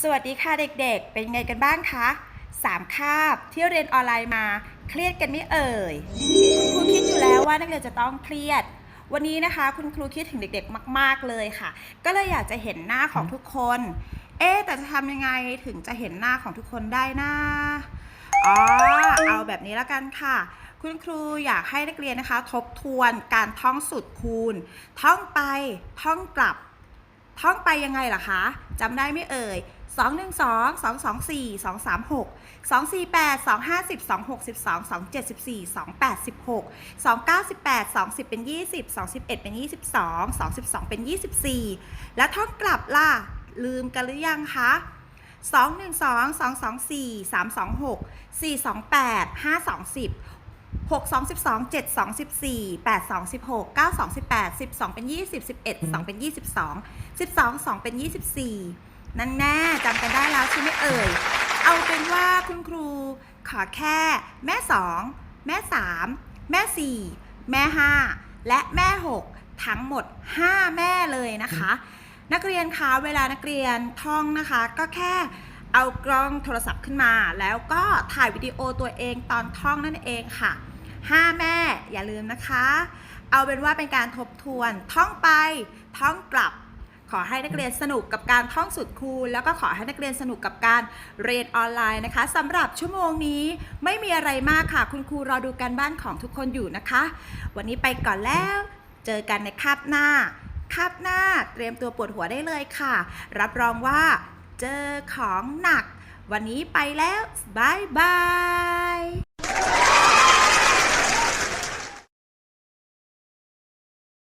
สวัสดีค่ะเด็กๆ เป็นไงกันบ้างคะสามคาบที่เรียนออนไลน์มา เครียดกันไม่เอ่ยคุณครูคิดอยู่แล้วว่านักเรียนจะต้องเครียด วันนี้นะคะ คุณครูคิดถึงเด็กๆ มาก ๆเลยค่ะ ก็เลยอยากจะเห็นหน้าของทุกคน เอ๊แต่จะทำยังไงถึงจะเห็นหน้าของทุกคนได้นะอ๋อเอาแบบนี้แล้วกันค่ะ คุณครูอยากให้นักเรียนนะคะ ทบทวนการท่องสูตรคูณ ท่องไปท่องกลับ ท่องไปยังไงล่ะคะจำได้ไม่เอ่ย 2 1 2 2 2 4 2 3 6 2 4 8 250 262 274 286 298 20 เป็น 20 21 เป็น 22 22 เป็น 24 แล้วท่องกลับล่ะ ลืมกันหรือยังคะ2 1 2 2 2 4 3 2 6 4 2 8 5 2 10 6 2 12 7 2 14 8 2 16 9 2 18 12 เป็น 20 11 2 เป็น 22 12 2 เป็น 24 นั่นแน่จำกันได้แล้วใช่ไหมเอ่ย เอาเป็นว่าคุณครูขอแค่ แม่ 2 แม่ 3 แม่ 4 แม่ 5 และแม่ 6 ทั้งหมด 5 แม่เลยนะคะ นักเรียนคะเวลานักเรียนท่องนะคะ ก็แค่เอากล้องโทรศัพท์ขึ้นมา แล้วก็ถ่ายวิดีโอตัวเองตอนท่องนั่นเองค่ะ 5 แม่อย่าลืมนะคะ เอาเป็นว่าเป็นการทบทวนท่องไปท่องกลับ ขอให้นักเรียนสนุกกับการท่องสุดคูณ แล้วก็ขอให้นักเรียนสนุกกับการเรียนออนไลน์นะคะสำหรับชั่วโมงนี้ไม่มีอะไรมากค่ะ คุณครูรอดูการบ้านของทุกคนอยู่นะคะ วันนี้ไปก่อนแล้ว เจอกันในคาบหน้าคาบหน้าเตรียมตัวปวดหัวได้เลยค่ะ รับรองว่าเจอของหนัก วันนี้ไปแล้วบายบาย